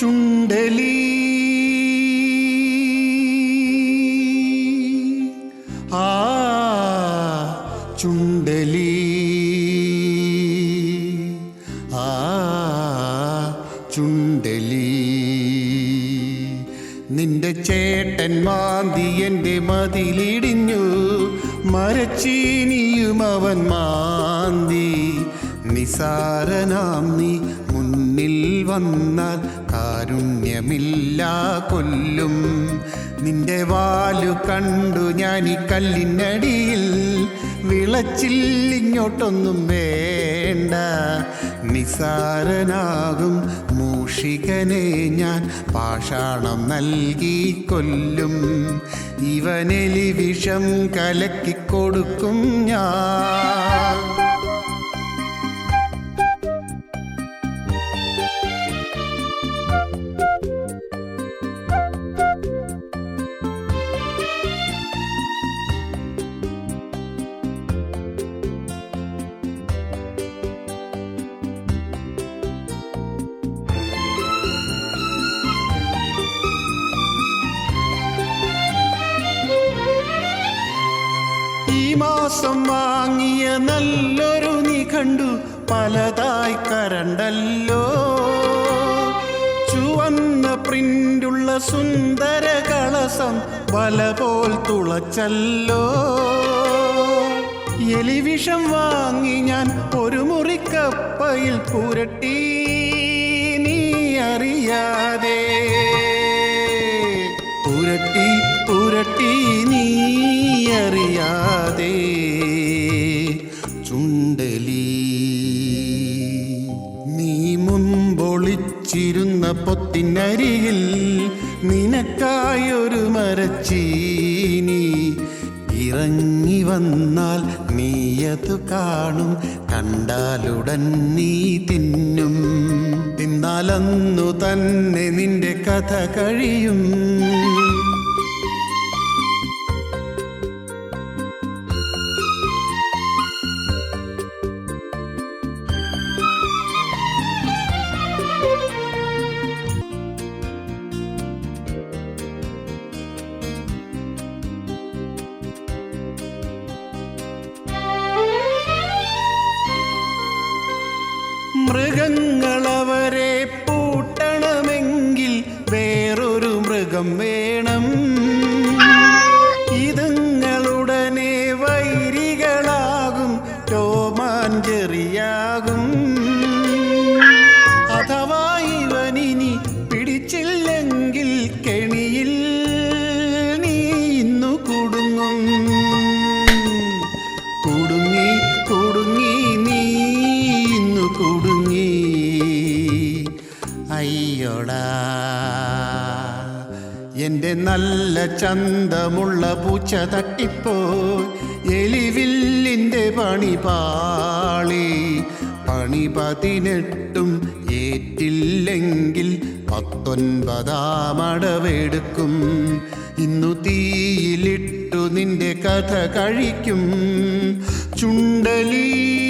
ചുണ്ടലി. ആ ചുണ്ടലി. ആ ചുണ്ടലി. നിന്റെ ചേട്ടൻ മാന്തി എന്റെ മതിലിടിഞ്ഞു. മരച്ചീനിയും അവൻ മാന്തി. നിസാരനാം നീ മുന്നിൽ വന്നാൽ കാരുണ്യമില്ല കൊല്ലും. നിന്റെ വാലു കണ്ടു ഞാൻ ഈ കല്ലിനടിയിൽ. വിളച്ചില്ലിങ്ങോട്ടൊന്നും വേണ്ട. നിസാരനാകും മൂഷികനെ ഞാൻ. പാഷാണം നൽകി കൊല്ലും. ഇവനെലി വിഷം കലക്കിക്കൊടുക്കും ഞാൻ. ഈ മാസം വാങ്ങിയ നല്ലൊരു നിഘണ്ടു പലതായി കരണ്ടല്ലോ. ചുവന്ന പ്രിന്റുള്ള സുന്ദര കളസം വല പോൽ തുളച്ചല്ലോ. എലിവിഷം വാങ്ങി ഞാൻ ഒരു മുറിക്കപ്പയിൽ പുരട്ടി നീ അറിയാതെ പൊത്തിനരികിൽ നിനക്കായൊരു മരച്ചീനി. ഇറങ്ങി വന്നാൽ നീയതു കാണും കണ്ടാലുടൻ നീ തിന്നും. തിന്നാലന്നു തന്നെ നിന്റെ കഥ കഴിയും. മൃഗങ്ങളവരെ അയ്യോടാ എന്റെ നല്ല ചന്തമുള്ള പൂച്ച തട്ടിപ്പോയി എലിവില്ലിന്റെ പണി പാളി. പണി പതിനെട്ടും ഏറ്റില്ലെങ്കിൽ പത്തൊൻപതാമടവെടുക്കും ഇന്നു തീയിലിട്ടു നിന്റെ കഥ കഴിക്കും. ചുണ്ടലീ